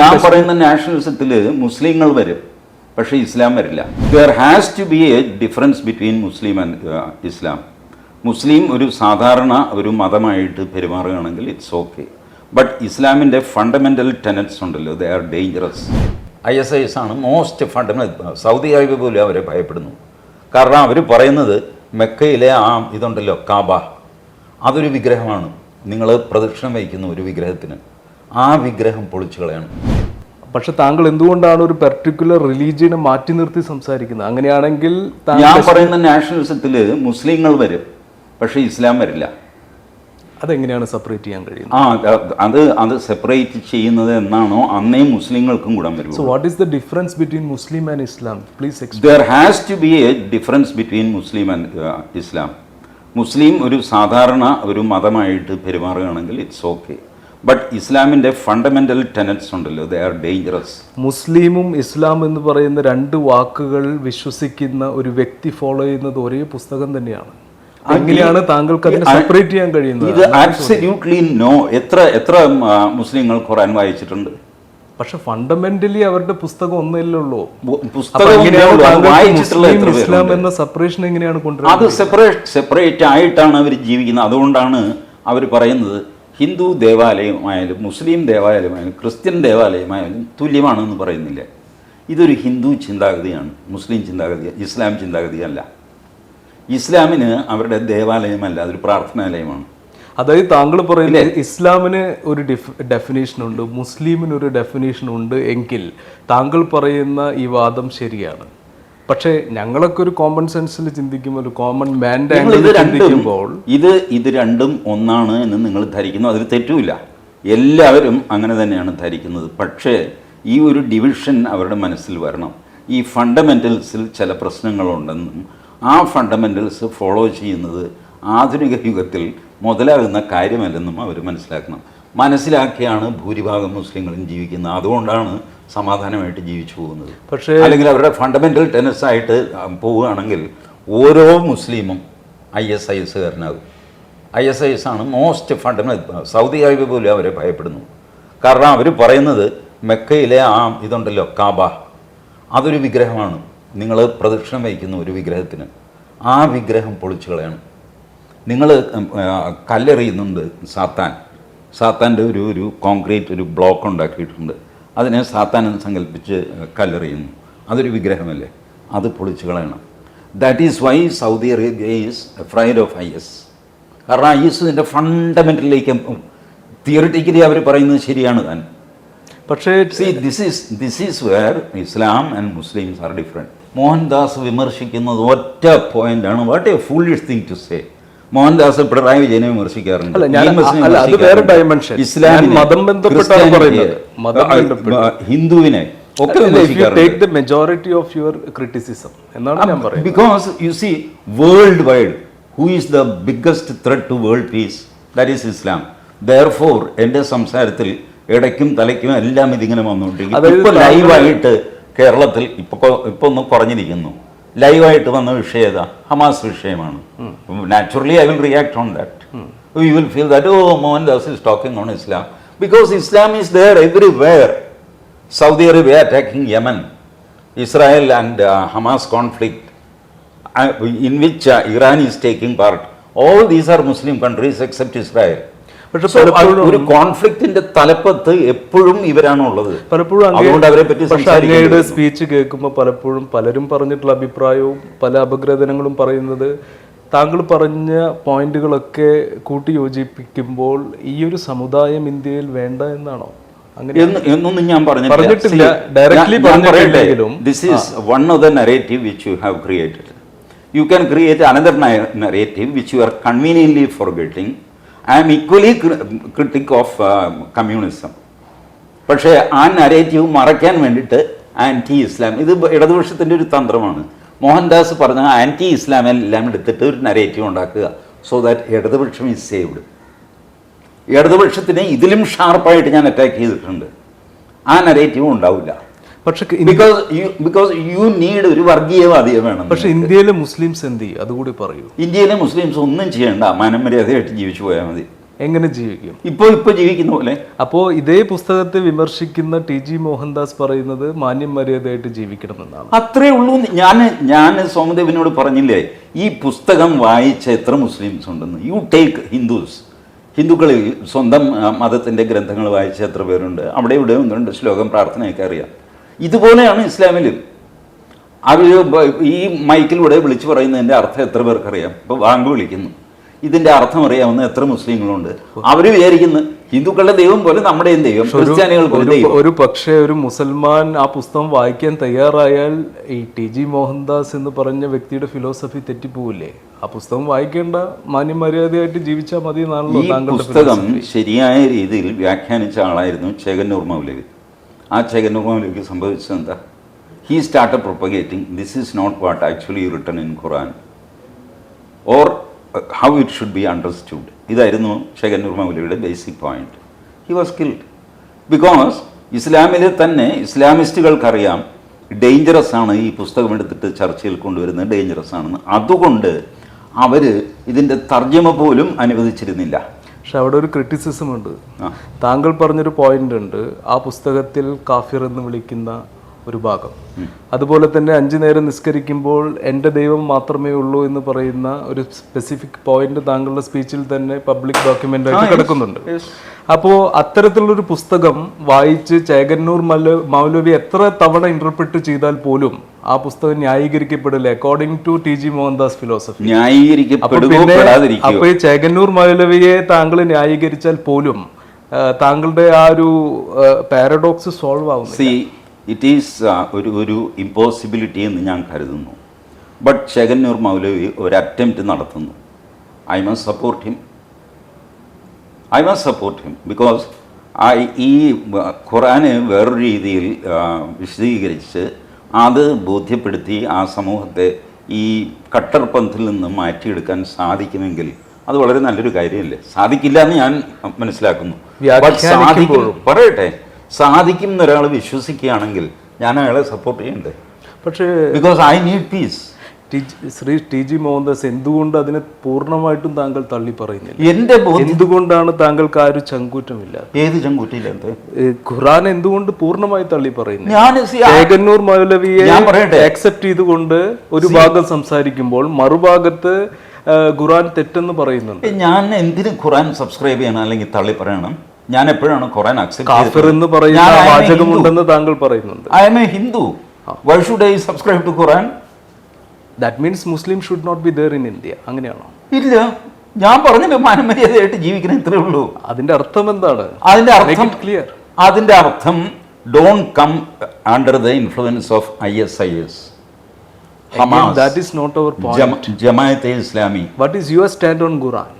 ഞാൻ പറയുന്ന നാഷണലിസത്തിൽ മുസ്ലിങ്ങൾ വരും പക്ഷേ ഇസ്ലാം വരില്ല. There has to be a difference between Muslim and Islam. മുസ്ലിം ഒരു സാധാരണ ഒരു മതമായിട്ട് പെരുമാറുകയാണെങ്കിൽ ഇറ്റ്സ് ഓക്കെ ബട്ട് ഇസ്ലാമിന്റെ ഫണ്ടമെന്റൽ ടെനറ്റ്സ് ഉണ്ടല്ലോ they are dangerous I S I S ആണ് മോസ്റ്റ് ഫണ്ടമെന്റൽ സൗദി അറേബ്യ പോലും അവരെ ഭയപ്പെടുന്നു. കാരണം അവർ പറയുന്നത് മെക്കയിലെ ആ ഇതുണ്ടല്ലോ കാബ. അതൊരു വിഗ്രഹമാണ്. നിങ്ങൾ പ്രദക്ഷിണം വഹിക്കുന്നു ഒരു വിഗ്രഹത്തിന്. ആ വിഗ്രഹം പൊളിച്ചു കളയണം. പക്ഷെ താങ്കൾ എന്തുകൊണ്ടാണ് ഒരു പെർട്ടിക്കുലർ റിലീജിയനെ മാറ്റി നിർത്തി സംസാരിക്കുന്നത്? അങ്ങനെയാണെങ്കിൽ ഞാൻ പറയുന്ന നാഷണലിസത്തിൽ മുസ്ലിങ്ങൾ വരും പക്ഷെ ഇസ്ലാം വരില്ല. അതെങ്ങനെയാണ് സെപ്പറേറ്റ് ചെയ്യാൻ കഴിയുന്നത്? ആ അത് അത് സെപ്പറേറ്റ് ചെയ്യുന്നത് എന്നാണോ അന്നേ മുസ്ലിങ്ങൾക്കും ഗുണം വരും so what is the difference between Muslim and Islam please there has to be a difference between Muslim and Islam മുസ്ലിം ഒരു സാധാരണ ഒരു മതമായിട്ട് പെരുമാറുകയാണെങ്കിൽ ഇറ്റ്സ് ഓക്കെ ബട്ട് ഇസ്ലാമിന്റെ ഫണ്ടമെന്റൽ ടെനൻസ് ഉണ്ടല്ലോ. ദേ ആർ ഡേഞ്ചറസ് മുസ്ലിമും ഇസ്ലാം എന്ന് പറയുന്ന രണ്ട് വാക്കുകൾ വിശ്വസിക്കുന്ന ഒരു വ്യക്തി ഫോളോ ചെയ്യുന്നത് ഒരേ പുസ്തകം തന്നെയാണ്. അങ്ങനെയാണ് താങ്കൾക്ക് അതിനെ സെപ്പറേറ്റ് ചെയ്യാൻ കഴിയുന്നത്? ഇത് ആബ്സല്യൂട്ട്ലി നോ എത്ര എത്ര മുസ്ലിങ്ങൾ ഖുറാൻ വായിച്ചിട്ടുണ്ട്? പക്ഷെ ഫണ്ടമെന്റലി അവരുടെ പുസ്തകം ഒന്നല്ലേ ഉള്ളൂ പുസ്തകം എങ്ങനെയാണ് അത് വായിച്ചിട്ടുള്ള മുസ്ലിം എത്ര ഇസ്ലാം എന്ന സെപ്പറേഷൻ എങ്ങനെയാണ് കൊണ്ടുവരുന്നത്? അത് സെപ്പറേറ്റ് സെപ്പറേറ്റ് ആയിട്ടാണ് അവർ ജീവിക്കുന്നത്. അതുകൊണ്ടാണ് അവർ പറയുന്നത് ഹിന്ദു ദേവാലയമായാലും മുസ്ലിം ദേവാലയമായാലും ക്രിസ്ത്യൻ ദേവാലയമായാലും തുല്യമാണെന്ന് പറയുന്നില്ല. ഇതൊരു ഹിന്ദു ചിന്താഗതിയാണ് മുസ്ലിം ചിന്താഗതി ഇസ്ലാം ചിന്താഗതിയല്ല ഇസ്ലാമിന് അവരുടെ ദേവാലയമല്ല അതൊരു പ്രാർത്ഥനാലയമാണ്. അതായത് താങ്കൾ പറയുന്നത് ഇസ്ലാമിന് ഒരു ഡെഫിനേഷൻ ഉണ്ട് മുസ്ലിമിന് ഒരു ഡെഫിനേഷൻ ഉണ്ട് എങ്കിൽ താങ്കൾ പറയുന്ന ഈ വാദം ശരിയാണ്. പക്ഷേ ഞങ്ങളൊക്കെ ഒരു കോമൺ സെൻസിൽ ചിന്തിക്കുമ്പോൾ ഒരു കോമൺ മാന്റെ ചിന്തിക്കുമ്പോൾ ഇത് ഇത് രണ്ടും ഒന്നാണ് എന്ന് നിങ്ങൾ ധരിക്കുന്നു. അതിൽ തെറ്റുമില്ല. എല്ലാവരും അങ്ങനെ തന്നെയാണ് ധരിക്കുന്നത്. പക്ഷേ ഈ ഒരു ഡിവിഷൻ അവരുടെ മനസ്സിൽ വരണം. ഈ ഫണ്ടമെന്റൽസിൽ ചില പ്രശ്നങ്ങളുണ്ടെന്നും ആ ഫണ്ടമെന്റൽസ് ഫോളോ ചെയ്യുന്നത് ആധുനിക യുഗത്തിൽ മുതലാകുന്ന കാര്യമല്ലെന്നും അവർ മനസ്സിലാക്കണം. മനസ്സിലാക്കിയാണ് ഭൂരിഭാഗം മുസ്ലിങ്ങളും ജീവിക്കുന്നത്. അതുകൊണ്ടാണ് സമാധാനമായിട്ട് ജീവിച്ചു പോകുന്നത്. പക്ഷേ അല്ലെങ്കിൽ അവരുടെ ഫണ്ടമെന്റൽ ടെനസ് ആയിട്ട് പോവുകയാണെങ്കിൽ ഓരോ മുസ്ലിമും ഐ എസ് ഐ എസ്സുകാരനാകും. ഐ എസ് ഐ എസ് ആണ് മോസ്റ്റ് ഫണ്ടമെന്റൽ സൗദി അറേബ്യ പോലും അവരെ ഭയപ്പെടുന്നു. കാരണം അവർ പറയുന്നത് മെക്കയിലെ ആ ഇതുണ്ടല്ലോ കാബ. അതൊരു വിഗ്രഹമാണ്. നിങ്ങൾ പ്രദക്ഷിണം വഹിക്കുന്ന ഒരു വിഗ്രഹത്തിന്. ആ വിഗ്രഹം പൊളിച്ചു കളയണം. നിങ്ങൾ കല്ലെറിയുന്നുണ്ട് സാത്താൻ. സാത്താന്റെ ഒരു ഒരു കോൺക്രീറ്റ് ഒരു ബ്ലോക്ക് ഉണ്ടാക്കിയിട്ടുണ്ട്. അതിനെ സാത്താൻ എന്ന് സങ്കല്പിച്ച് കല്ലെറിയുന്നു. അതൊരു വിഗ്രഹമല്ലേ? അത് പൊളിച്ചു കളയണം. That is why Saudi Arabia is afraid of I S കാരണം ഐ എസ് ഇതിന്റെ ഫണ്ടമെന്റലിലേക്ക് തിയറിറ്റിക്കലി അവർ പറയുന്നത് ശരിയാണ് താൻ. പക്ഷേ see this is this is where Islam and Muslims are different Mohandas വിമർശിക്കുന്നത് ഒറ്റ പോയിന്റാണ് what a foolish thing to say Mohandas Pinarayi വിജയനെ വിമർശിക്കാറുണ്ട്. അത് വേറെ dimension. ഇസ്ലാം മതം ബന്ധപ്പെട്ടാണ് പറയുന്നത്. ഹിന്ദുവിനെ ഒക്കെ take the majority of your criticism എന്നാണ് ഞാൻ പറയുന്നത്. Because you see worldwide who is the biggest threat to world peace that is Islam therefore എന്റെ സംസാരത്തിൽ ഇടയ്ക്കും തലയ്ക്കും എല്ലാം ഇതിങ്ങനെ വന്നുകൊണ്ടിരിക്കും അതായത് ഇപ്പൊ ലൈവായിട്ട് കേരളത്തിൽ ഇപ്പൊ കൊ- ഇപ്പൊ ഒന്ന് കുറഞ്ഞിരിക്കുന്നു. ലൈവായിട്ട് വന്ന വിഷയം ഏതാ? ഹമാസ് വിഷയമാണ്. Naturally I will react on that you will feel that oh Mohandas is talking on Islam because Islam is there everywhere Saudi Arabia attacking Yemen Israel and Hamas conflict in which Iran is taking part all these are Muslim countries except Israel പക്ഷെ ഒരു കോൺഫ്ലിക്റ്റിന്റെ തലപ്പത്ത് എപ്പോഴും ഇവരാണ് ഉള്ളത്. പലപ്പോഴും അതുകൊണ്ട് അവരെ പറ്റി അങ്ങയുടെ സ്പീച്ച് കേൾക്കുമ്പോൾ പലപ്പോഴും പലരും പറഞ്ഞിട്ടുള്ള അഭിപ്രായവും പല അപഗ്രഥനങ്ങളും പറയുന്നത് താങ്കൾ പറഞ്ഞ പോയിന്റുകളൊക്കെ കൂട്ടി യോജിപ്പിക്കുമ്പോൾ ഈ ഒരു സമുദായം ഇന്ത്യയിൽ വേണ്ട എന്നാണോ? അങ്ങനെ എന്നൊന്നും ഞാൻ പറഞ്ഞിട്ടില്ല. This is one of the narrative which you have created you can create another narrative which you are conveniently forgetting I am equally critic of communism പക്ഷേ ആ നരേറ്റീവ് മറയ്ക്കാൻ വേണ്ടിയിട്ട് ആന്റി ഇസ്ലാം ഇത് ഇടതുപക്ഷത്തിന്റെ ഒരു തന്ത്രമാണ്. മോഹൻദാസ് പറഞ്ഞ ആന്റി ഇസ്ലാം എല്ലാം എടുത്തിട്ട് ഒരു നരേറ്റീവ് ഉണ്ടാക്കുക സോ ദാറ്റ് ഇടതുപക്ഷം ഈസ് സേവ്ഡ് ഇടതുപക്ഷത്തിനെ ഇതിലും ഷാർപ്പായിട്ട് ഞാൻ അറ്റാക്ക് ചെയ്തിട്ടുണ്ട്. ആ നരേറ്റീവ് ഉണ്ടാവില്ല. പക്ഷെ ബിക്കോസ് ബിക്കോസ് യു നീഡ് ഒരു വർഗീയവാദിയെ വേണം. പക്ഷെ ഇന്ത്യയിലെ മുസ്ലിംസ് എന്ത് ചെയ്യും? അതുകൂടി പറയൂ. ഇന്ത്യയിലെ മുസ്ലിംസ് ഒന്നും ചെയ്യണ്ട. മനമര്യാദയായിട്ട് ജീവിച്ചു പോയാൽ മതി. എങ്ങനെ ജീവിക്കും? ഇപ്പൊ ഇപ്പൊ ജീവിക്കുന്ന പോലെ. അപ്പോൾ ഇതേ പുസ്തകത്തെ വിമർശിക്കുന്ന ടി ജി മോഹൻദാസ് പറയുന്നത് മാന്യം മര്യാദയായിട്ട് ജീവിക്കണം എന്നാണ്. അത്രേ ഉള്ളൂ ഞാൻ ഞാൻ സോമദേവിനോട് പറഞ്ഞില്ലേ ഈ പുസ്തകം വായിച്ച എത്ര മുസ്ലിംസ് ഉണ്ടെന്ന്. യു ടേക്ക് ഹിന്ദുസ് ഹിന്ദുക്കളിൽ സ്വന്തം മതത്തിന്റെ ഗ്രന്ഥങ്ങൾ വായിച്ച എത്ര പേരുണ്ട്? അവിടെ ഇവിടെ ഒന്നുണ്ട്. ശ്ലോകം പ്രാർത്ഥനയൊക്കെ അറിയാം. ഇതുപോലെയാണ് ഇസ്ലാമിൽ അവർ ഈ മൈക്കിലൂടെ വിളിച്ചു പറയുന്നതിന്റെ അർത്ഥം എത്ര പേർക്കറിയാം? ഇപ്പോൾ വാങ്ക് വിളിക്കുന്നു. ഇതിന്റെ അർത്ഥം അറിയാവുന്ന എത്ര മുസ്ലിങ്ങളുണ്ട്? അവർ വിചാരിക്കുന്നു ഹിന്ദുക്കളുടെ ദൈവം പോലെ നമ്മുടെയും ദൈവം ക്രിസ്ത്യാനികൾ ഒരു പക്ഷേ ഒരു മുസൽമാൻ ആ പുസ്തകം വായിക്കാൻ തയ്യാറായാൽ ഈ ടി ജി മോഹൻദാസ് എന്ന് പറഞ്ഞ വ്യക്തിയുടെ ഫിലോസഫി തെറ്റിപ്പോവില്ലേ? ആ പുസ്തകം വായിക്കേണ്ട മാന്യമര്യാദയായിട്ട് ജീവിച്ചാൽ മതി എന്നാണല്ലോ പുസ്തകം ശരിയായ രീതിയിൽ വ്യാഖ്യാനിച്ച ആളായിരുന്നു ചേകന്നൂർ മൗലവി. ആ ചേകന്നൂർ മൗലവിക്ക് സംഭവിച്ചത് എന്താ? He start propagating this is not what actually written in Quran or how it should be understood ഇതായിരുന്നു ചേകന്നൂർ മൗലവിയുടെ basic point he was killed because ഇസ്ലാമിൽ തന്നെ ഇസ്ലാമിസ്റ്റുകൾക്കറിയാം ഡേഞ്ചറസ് ആണ് ഈ പുസ്തകം എടുത്തിട്ട് ചർച്ചയിൽ കൊണ്ടുവരുന്നത് ഡേഞ്ചറസ് ആണെന്ന്. അതുകൊണ്ട് അവർ ഇതിന്റെ തർജമ പോലും അനുവദിച്ചിരുന്നില്ല. പക്ഷെ അവിടെ ഒരു ക്രിറ്റിസിസം ഉണ്ട്. താങ്കൾ പറഞ്ഞൊരു പോയിന്റ് ഉണ്ട് ആ പുസ്തകത്തിൽ കാഫിർ എന്ന് വിളിക്കുന്ന ഒരു ഭാഗം. അതുപോലെ തന്നെ അഞ്ചു നേരം നിസ്കരിക്കുമ്പോൾ എന്റെ ദൈവം മാത്രമേ ഉള്ളൂ എന്ന് പറയുന്ന ഒരു സ്പെസിഫിക് പോയിന്റ് താങ്കളുടെ സ്പീച്ചിൽ തന്നെ പബ്ലിക് ഡോക്യുമെന്റ് ആയിട്ട് കിടക്കുന്നുണ്ട്. അപ്പോൾ അത്തരത്തിലുള്ളൊരു പുസ്തകം വായിച്ച് ചേകന്നൂർ മല്ല മൗലവി എത്ര തവണ ഇന്റർപ്രിറ്റ് ചെയ്താൽ പോലും ആ പുസ്തകം ന്യായീകരിക്കപ്പെടില്ല according to T G Mohandas philosophy അപ്പൊ ഈ ചേകന്നൂർ മൗലവിയെ താങ്കൾ ന്യായീകരിച്ചാൽ പോലും താങ്കളുടെ ആ ഒരു പാരഡോക്സ് സോൾവ് ആവും സി ഇറ്റ് ഈസ് ഒരു ഒരു ഇമ്പോസിബിലിറ്റി എന്ന് ഞാൻ കരുതുന്നു. ബട്ട് ശേഖന്നൂർ മൗലവി ഒരു അറ്റംപ്റ്റ് നടത്തുന്നു. I must support him I must support him because I ഈ ഖുറാന് വേറൊരു രീതിയിൽ വിശദീകരിച്ച് അത് ബോധ്യപ്പെടുത്തി ആ സമൂഹത്തെ ഈ കട്ടർപന്ഥിൽ നിന്ന് മാറ്റിയെടുക്കാൻ സാധിക്കുമെങ്കിൽ അത് വളരെ നല്ലൊരു കാര്യമല്ലേ? സാധിക്കില്ല എന്ന് ഞാൻ മനസ്സിലാക്കുന്നു. പറയട്ടെ. സാധിക്കും എന്നൊരാൾ വിശ്വസിക്കുകയാണെങ്കിൽ ഞാൻ അയാളെ സപ്പോർട്ട് ചെയ്യണ്ടേ പക്ഷേ because I need peace Shri T G Mohandas എന്തുകൊണ്ട് അതിനെ പൂർണമായിട്ടും താങ്കൾ തള്ളി പറയുന്നില്ല? എന്റെ എന്തുകൊണ്ടാണ് താങ്കൾക്ക് ആ ഒരു ചങ്കൂറ്റമില്ല? ഏത് ചങ്കൂറ്റില്ല ഖുറാൻ എന്തുകൊണ്ട് പൂർണമായി തള്ളി പറയുന്നു മൗലവിയെ? അക്സെപ്റ്റ് ചെയ്തുകൊണ്ട് ഒരു ഭാഗം സംസാരിക്കുമ്പോൾ മറുഭാഗത്ത് ഖുറാൻ തെറ്റെന്ന് പറയുന്നുണ്ട്. ഞാൻ എന്തിന് ഖുറാൻ സബ്സ്ക്രൈബ് ചെയ്യണം അല്ലെങ്കിൽ തള്ളി പറയണം? ഞാൻ എപ്പോഴാണ് ഖുറാൻ കാഫിർ എന്ന് പറയുന്ന അക്സെപ്റ്റ് വാചകമുണ്ടെന്ന് താങ്കൾ പറയുന്നുണ്ട്. I'm a Hindu why should I subscribe to Quran that means Muslim should not be there in India അങ്ങനെയാണോ? ഇല്ല. ഞാൻ പറഞ്ഞില്ല മാനമര്യാദയായിട്ട് ജീവിക്കുന്ന ഇത്രേ ഉള്ളൂ. അതിന്റെ അർത്ഥം എന്താണ്? അതിന്റെ അർത്ഥം ക്ലിയർ അതിന്റെ അർത്ഥം don't come under the influence of I S I S that is not our point Jamaat e Islami. What is your stand on Quran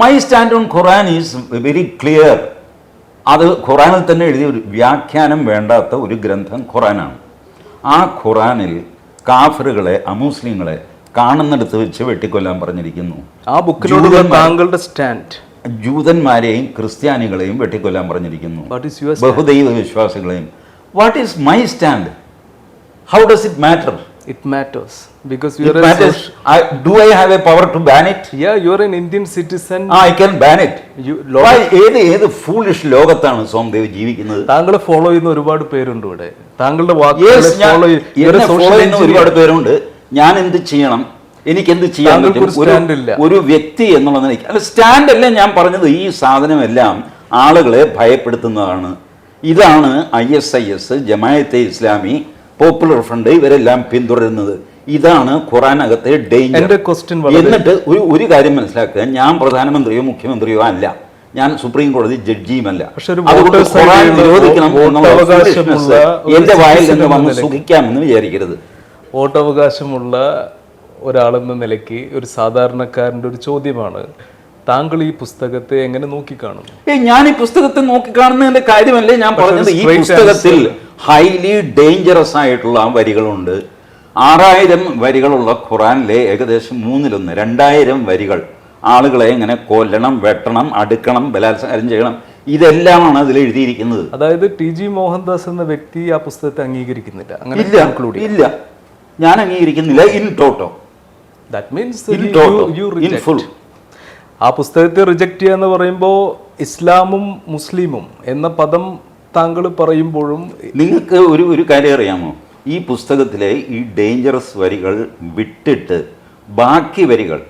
my stand on Quran is very clear അത് ഖുറാനിൽ തന്നെ എഴുതിയ ഒരു വ്യാഖ്യാനം വേണ്ടാത്ത ഒരു ഗ്രന്ഥം ഖുറാനാണ് ആ ഖുറാനിൽ കാഫറുകളെ അമുസ്ലിങ്ങളെ കാണുന്നിടത്ത് വെച്ച് വെട്ടിക്കൊല്ലാൻ പറഞ്ഞിരിക്കുന്നു. ആ ബുക്കിലൂടെ താങ്കളുടെ സ്റ്റാൻഡ് ജൂതന്മാരെയും ക്രിസ്ത്യാനികളെയും വെട്ടിക്കൊല്ലാൻ പറഞ്ഞിരിക്കുന്നു. ബഹുദൈവ വിശ്വാസികളെയും. What is my stand how does it matter it matters because you are do I have a power to ban it ya you are an Indian citizen I can ban it you ഏത് ഏത് foolish ലോകത്താണ് സോംദേവ് ജീവിക്കുന്നത്? താങ്കളെ follow ചെയ്യുന്ന ഒരുപാട് പേരുണ്ട് ഇവിടെ. താങ്കളുടെ ഒരുപാട് പേരുണ്ട്. ഞാൻ എന്ത് ചെയ്യണം? എനിക്ക് എന്ത് ചെയ്യാൻ പറ്റും? ഒരു വ്യക്തി എന്നുള്ള നിലയ്ക്ക് അല്ല സ്റ്റാൻഡ് അല്ല ഞാൻ പറഞ്ഞത്? ഈ സാധനമെല്ലാം ആളുകളെ ഭയപ്പെടുത്തുന്നതാണ്. ഇതാണ് I S I S Jamaate Islami Popular Front ഇവരെല്ലാം പിന്തുടരുന്നത്. ഇതാണ് ഖുറാനകത്തെ ഡേഞ്ചർ ക്വസ്റ്റ്യൻ എന്നിട്ട് ഒരു ഒരു കാര്യം മനസ്സിലാക്കുക. ഞാൻ പ്രധാനമന്ത്രിയോ മുഖ്യമന്ത്രിയോ അല്ല. ഞാൻ സുപ്രീം കോടതി ജഡ്ജിയുമല്ല നിരോധിക്കണം എന്റെ വായിൽ നിന്ന് വന്ന് സുഖിക്കാമെന്ന് വിചാരിക്കരുത്. വോട്ടവകാശമുള്ള ഒരാളെന്ന നിലയ്ക്ക് ഒരു സാധാരണക്കാരന്റെ ഒരു ചോദ്യമാണ്. താങ്കൾ ഈ പുസ്തകത്തെ എങ്ങനെ നോക്കിക്കാണും ഏ ഞാൻ ഈ പുസ്തകത്തെ നോക്കിക്കാണുന്നതിന്റെ കാര്യമല്ലേ ഞാൻ പറഞ്ഞത്? ഈ പുസ്തകത്തിൽ ഹൈലി ഡേഞ്ചറസ് ആയിട്ടുള്ള വരികളുണ്ട്. ആറായിരം വരികളുള്ള ഖുറാനിലെ ഏകദേശം മൂന്നിലൊന്ന് രണ്ടായിരം വരികൾ. ആളുകളെ ഇങ്ങനെ കൊല്ലണം വെട്ടണം അടുക്കണം ബലാത്സംഗം ചെയ്യണം. ഇതെല്ലാമാണ് അതിൽ എഴുതിയിരിക്കുന്നത്. അതായത് ടി ജി മോഹൻദാസ് എന്ന വ്യക്തി ആ പുസ്തകത്തെ അംഗീകരിക്കുന്നില്ല. അങ്ങനെ ഇല്ല ഇല്ല. ഞാൻ അംഗീകരിക്കുന്നില്ല. ഇൻ ടോട്ടോ ദാറ്റ് മീൻസ് ആ പുസ്തകത്തെ റിജക്ട് ചെയ്യുക എന്ന് പറയുമ്പോൾ ഇസ്ലാമും മുസ്ലിമും എന്ന പദം താങ്കൾ പറയുമ്പോഴും നിങ്ങൾക്ക് ഒരു ഒരു കാര്യം അറിയാമോ? ഈ പുസ്തകത്തിലെ ഈ ഡേഞ്ചറസ് വരികൾ വിട്ടിട്ട് ബാക്കി വരികൾ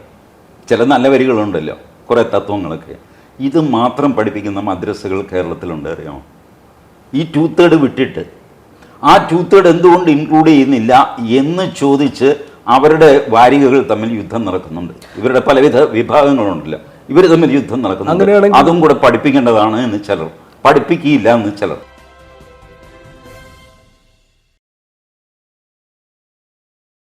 ചില നല്ല വരികളുണ്ടല്ലോ കുറേ തത്വങ്ങളൊക്കെ. ഇത് മാത്രം പഠിപ്പിക്കുന്ന മദ്രസകൾ കേരളത്തിലുണ്ട് അറിയാമോ? ഈ ടൂ തേർഡ് വിട്ടിട്ട്. ആ ടൂ തേർഡ് എന്തുകൊണ്ട് ഇൻക്ലൂഡ് ചെയ്യുന്നില്ല എന്ന് ചോദിച്ച് അവരുടെ വാരികകൾ തമ്മിൽ യുദ്ധം നടക്കുന്നുണ്ട്. ഇവരുടെ പലവിധ വിഭാഗങ്ങളുണ്ടല്ലോ ഇവർ തമ്മിൽ യുദ്ധം നടക്കുന്നുണ്ട്. അതും കൂടെ പഠിപ്പിക്കേണ്ടതാണ് എന്ന് ചിലർ പഠിപ്പിക്കുകയില്ല എന്ന് ചിലർ.